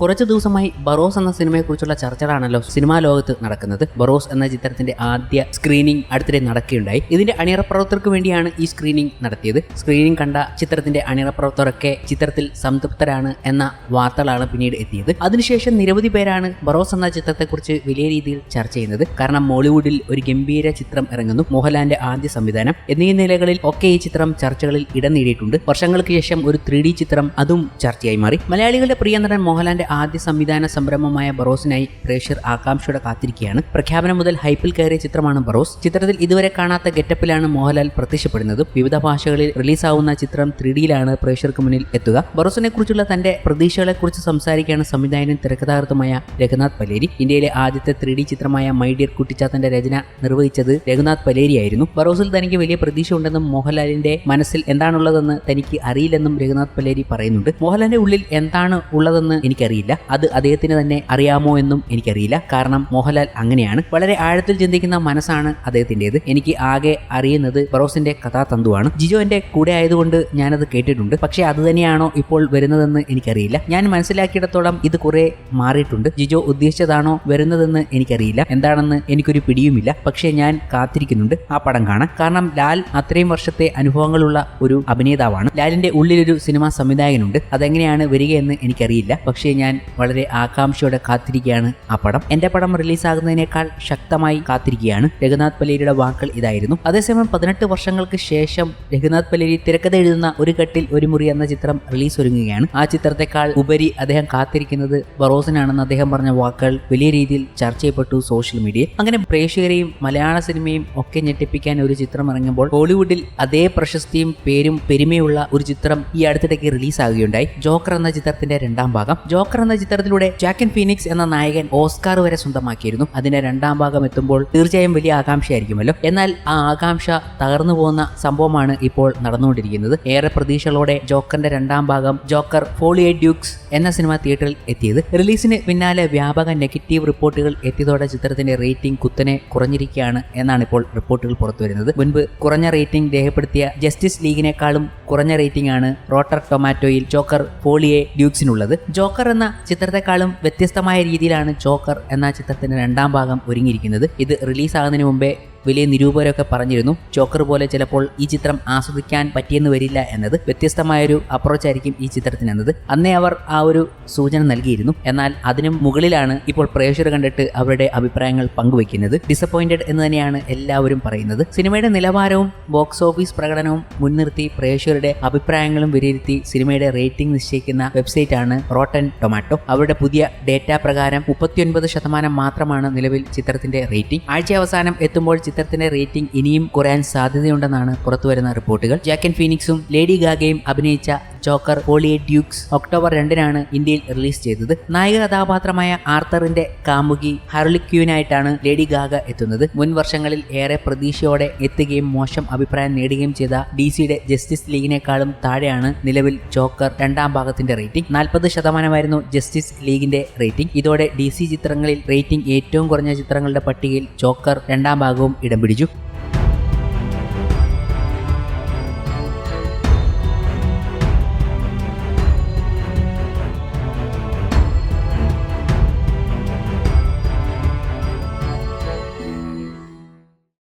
കുറച്ചു ദിവസമായി ബറോസ് എന്ന സിനിമയെക്കുറിച്ചുള്ള ചർച്ചകളാണല്ലോ സിനിമാ ലോകത്ത് നടക്കുന്നത്. ബറോസ് എന്ന ചിത്രത്തിന്റെ ആദ്യ സ്ക്രീനിംഗ് അടുത്തിടെ നടക്കുകയുണ്ടായി. ഇതിന്റെ അണിയറ പ്രവർത്തകർക്ക് വേണ്ടിയാണ് ഈ സ്ക്രീനിംഗ് നടത്തിയത്. സ്ക്രീനിംഗ് കണ്ട ചിത്രത്തിന്റെ അണിയറ പ്രവർത്തകരൊക്കെ ചിത്രത്തിൽ സംതൃപ്തരാണ് എന്ന വാർത്തകളാണ് പിന്നീട് എത്തിയത്. അതിനുശേഷം നിരവധി പേരാണ് ബറോസ് എന്ന ചിത്രത്തെക്കുറിച്ച് വലിയ രീതിയിൽ ചർച്ച ചെയ്യുന്നത്. കാരണം മോളിവുഡിൽ ഒരു ഗംഭീര ചിത്രം ഇറങ്ങുന്നു. മോഹൻലാലിന്റെ ആദ്യ സംവിധാനം. എന്നീ നിലകളിൽ ഒക്കെ ഈ ചിത്രം ചർച്ചകളിൽ ഇടം നേടിയിട്ടുണ്ട്. വർഷങ്ങൾക്ക് ശേഷം ഒരു ത്രീ ചിത്രം അതും ചർച്ചയായി മാറി. മലയാളികളുടെ പ്രിയ നടൻ മോഹൻലാലിന്റെ ആദ്യ സംവിധാന സംരംഭമായ ബറോസിനായി പ്രേക്ഷർ ആകാംക്ഷയോടെ കാത്തിരിക്കുകയാണ്. പ്രഖ്യാപനം മുതൽ ഹൈപ്പിൽ കയറിയ ചിത്രമാണ് ബറോസ്. ചിത്രത്തിൽ ഇതുവരെ കാണാത്ത ഗെറ്റപ്പിലാണ് മോഹൻലാൽ പ്രത്യക്ഷപ്പെടുന്നത്. വിവിധ ഭാഷകളിൽ റിലീസാവുന്ന ചിത്രം ത്രീ ഡിയിലാണ് പ്രേക്ഷകർക്ക് മുന്നിൽ എത്തുക. ബറോസിനെ കുറിച്ചുള്ള തന്റെ പ്രതീക്ഷകളെ കുറിച്ച് സംസാരിക്കുകയാണ് സംവിധായകനും തിരക്കഥാകൃത്തുമായ രഘുനാഥ് പലേരി. ഇന്ത്യയിലെ ആദ്യത്തെ ത്രീ ഡി ചിത്രമായ മൈ ഡിയർ കുട്ടിച്ചാത്തന്റെ രചന നിർവഹിച്ചത് രഘുനാഥ് പലേരിയായിരുന്നു. ബറോസിൽ തനിക്ക് വലിയ പ്രതീക്ഷ ഉണ്ടെന്നും മോഹൻലാലിന്റെ മനസ്സിൽ എന്താണുള്ളതെന്ന് തനിക്ക് അറിയില്ലെന്നും രഘുനാഥ് പലേരി പറയുന്നുണ്ട്. മോഹൻലാലിന്റെ ഉള്ളിൽ എന്താണ് ഉള്ളതെന്ന് എനിക്കറിയില്ല അത് അദ്ദേഹത്തിന് തന്നെ അറിയാമോ എന്നും എനിക്കറിയില്ല. കാരണം മോഹൻലാൽ അങ്ങനെയാണ്. വളരെ ആഴത്തിൽ ചിന്തിക്കുന്ന മനസ്സാണ് അദ്ദേഹത്തിന്റെത്. എനിക്ക് ആകെ അറിയുന്നത് ബറോസിന്റെ കഥാതന്തുവാണ്. ജിജോ എന്റെ കൂടെ ആയതുകൊണ്ട് ഞാനത് കേട്ടിട്ടുണ്ട്. പക്ഷേ അത് തന്നെയാണോ ഇപ്പോൾ വരുന്നതെന്ന് എനിക്കറിയില്ല. ഞാൻ മനസ്സിലാക്കിയിടത്തോളം ഇത് കുറെ മാറിയിട്ടുണ്ട്. ജിജോ ഉദ്ദേശിച്ചതാണോ വരുന്നതെന്ന് എനിക്കറിയില്ല. എന്താണെന്ന് എനിക്കൊരു പിടിയുമില്ല. പക്ഷേ ഞാൻ കാത്തിരിക്കുന്നുണ്ട് ആ പടം കാണാൻ. കാരണം ലാൽ അത്രയും വർഷത്തെ അനുഭവങ്ങളുള്ള ഒരു അഭിനേതാവാണ്. ലാലിന്റെ ഉള്ളിലൊരു സിനിമാ സംവിധായകനുണ്ട്. അതെങ്ങനെയാണ് വരികയെന്ന് എനിക്കറിയില്ല. പക്ഷേ ഞാൻ വളരെ ആകാംക്ഷയോടെ കാത്തിരിക്കുകയാണ് ആ പടം. എന്റെ പടം റിലീസാകുന്നതിനേക്കാൾ ശക്തമായി കാത്തിരിക്കുകയാണ്. രഘുനാഥ് പലേരിയുടെ വാക്കുകൾ ഇതായിരുന്നു. അതേസമയം പതിനെട്ട് വർഷങ്ങൾക്ക് ശേഷം രഘുനാഥ് പലേരി തിരക്കഥ എഴുതുന്ന ഒരു കട്ടിൽ ഒരു മുറി എന്ന ചിത്രം റിലീസ് ഒരുങ്ങുകയാണ് ആ ചിത്രത്തെക്കാൾ ഉപരി അദ്ദേഹം കാത്തിരിക്കുന്നത് ബറോസിനാണെന്ന് അദ്ദേഹം പറഞ്ഞ വാക്കുകൾ വലിയ രീതിയിൽ ചർച്ച ചെയ്യപ്പെട്ടു സോഷ്യൽ മീഡിയ അങ്ങനെ പ്രേക്ഷകരെയും മലയാള സിനിമയും ഒക്കെ ഞെട്ടിപ്പിക്കാൻ ഒരു ചിത്രം ഇറങ്ങുമ്പോൾ ഹോളിവുഡിൽ അതേ പ്രശസ്തിയും പേരും പെരുമയുള്ള ഒരു ചിത്രം ഈ അടുത്തിടയ്ക്ക് റിലീസാകുകയുണ്ടായി. ജോക്കർ എന്ന ചിത്രത്തിന്റെ രണ്ടാം ഭാഗം. ജോക്കർ എന്ന ചിത്രത്തിലൂടെ ജാക്കൻ ഫീനിക്സ് എന്ന നായകൻ ഓസ്കാർ വരെ സ്വന്തമാക്കിയിരുന്നു. അതിന്റെ രണ്ടാം ഭാഗം എത്തുമ്പോൾ തീർച്ചയായും വലിയ ആകാംക്ഷയായിരിക്കുമല്ലോ. എന്നാൽ ആ ആകാംക്ഷ തകർന്നു പോകുന്ന സംഭവമാണ് ഇപ്പോൾ നടന്നുകൊണ്ടിരിക്കുന്നത്. ഏറെ പ്രതീക്ഷകളോടെ ജോക്കറിന്റെ രണ്ടാം ഭാഗം ജോക്കർ ഫോളിയേ ഡ്യൂക്സ് എന്ന സിനിമ തിയേറ്ററിൽ എത്തിയത്. റിലീസിന് പിന്നാലെ വ്യാപക നെഗറ്റീവ് റിപ്പോർട്ടുകൾ എത്തിയതോടെ ചിത്രത്തിന്റെ റേറ്റിംഗ് കുത്തനെ കുറഞ്ഞിരിക്കുകയാണ് എന്നാണ് ഇപ്പോൾ റിപ്പോർട്ടുകൾ പുറത്തുവരുന്നത് മുൻപ് കുറഞ്ഞ റേറ്റിംഗ് രേഖപ്പെടുത്തിയ ജസ്റ്റിസ് ലീഗിനേക്കാളും കുറഞ്ഞ റേറ്റിംഗ് ആണ് റോട്ടർ ടൊമാറ്റോയിൽ ജോക്കർ ഫോളിയെ ഡ്യൂക്സിനുള്ളത്. ജോക്കർ എന്ന ചിത്രത്തെക്കാളും വ്യത്യസ്തമായ രീതിയിലാണ് ജോക്കർ എന്ന ചിത്രത്തിന്റെ രണ്ടാം ഭാഗം ഒരുങ്ങിയിരിക്കുന്നത്. ഇത് റിലീസാകുന്നതിന് മുമ്പേ വലിയ നിരൂപകരൊക്കെ പറഞ്ഞിരുന്നു. ചോക്കർ പോലെ ചിലപ്പോൾ ഈ ചിത്രം ആസ്വദിക്കാൻ പറ്റിയെന്ന് വരില്ല എന്നത് വ്യത്യസ്തമായൊരു അപ്രോച്ച് ആയിരിക്കും ഈ ചിത്രത്തിനെന്നത്. അന്നേ അവർ ആ ഒരു സൂചന നൽകിയിരുന്നു. എന്നാൽ അതിനും മുകളിലാണ് ഇപ്പോൾ പ്രേക്ഷകർ കണ്ടിട്ട് അവരുടെ അഭിപ്രായങ്ങൾ പങ്കുവയ്ക്കുന്നത്. ഡിസപ്പോയിന്റഡ് എന്ന് തന്നെയാണ് എല്ലാവരും പറയുന്നത്. സിനിമയുടെ നിലവാരവും ബോക്സ് ഓഫീസ് പ്രകടനവും മുൻനിർത്തി പ്രേക്ഷകരുടെ അഭിപ്രായങ്ങളും വിലയിരുത്തി സിനിമയുടെ റേറ്റിംഗ് നിശ്ചയിക്കുന്ന വെബ്സൈറ്റ് ആണ് റോട്ടൻ ടൊമാറ്റോ. അവരുടെ പുതിയ ഡേറ്റ പ്രകാരം മുപ്പത്തിയൊൻപത് ശതമാനം മാത്രമാണ് നിലവിൽ ചിത്രത്തിന്റെ റേറ്റിംഗ്. ആഴ്ച അവസാനം എത്തുമ്പോൾ ചിത്രത്തിന്റെ റേറ്റിംഗ് ഇനിയും കുറയാൻ സാധ്യതയുണ്ടെന്നാണ് പുറത്തുവരുന്ന റിപ്പോർട്ടുകൾ. ജാക്കൻ ഫീനിക്സും ലേഡി ഗാഗയും അഭിനയിച്ച ജോക്കർ പോളിയെ ഡ്യൂക്സ് ഒക്ടോബർ രണ്ടിനാണ് ഇന്ത്യയിൽ റിലീസ് ചെയ്തത്. നായിക കഥാപാത്രമായ ആർത്തറിന്റെ കാമുകി ഹർലിക്യൂനായിട്ടാണ് ലേഡി ഗാഗ എത്തുന്നത്. മുൻ വർഷങ്ങളിൽ ഏറെ പ്രതീക്ഷയോടെ എത്തുകയും മോശം അഭിപ്രായം നേടുകയും ചെയ്ത ഡി സിയുടെ ജസ്റ്റിസ് ലീഗിനേക്കാളും താഴെയാണ് നിലവിൽ ജോക്കർ രണ്ടാം ഭാഗത്തിന്റെ റേറ്റിംഗ്. നാൽപ്പത് ശതമാനമായിരുന്നു ജസ്റ്റിസ് ലീഗിന്റെ റേറ്റിംഗ്. ഇതോടെ ഡി സി ചിത്രങ്ങളിൽ റേറ്റിംഗ് ഏറ്റവും കുറഞ്ഞ ചിത്രങ്ങളുടെ പട്ടികയിൽ ജോക്കർ രണ്ടാം ഭാഗവും ഇടം പിടിച്ചു.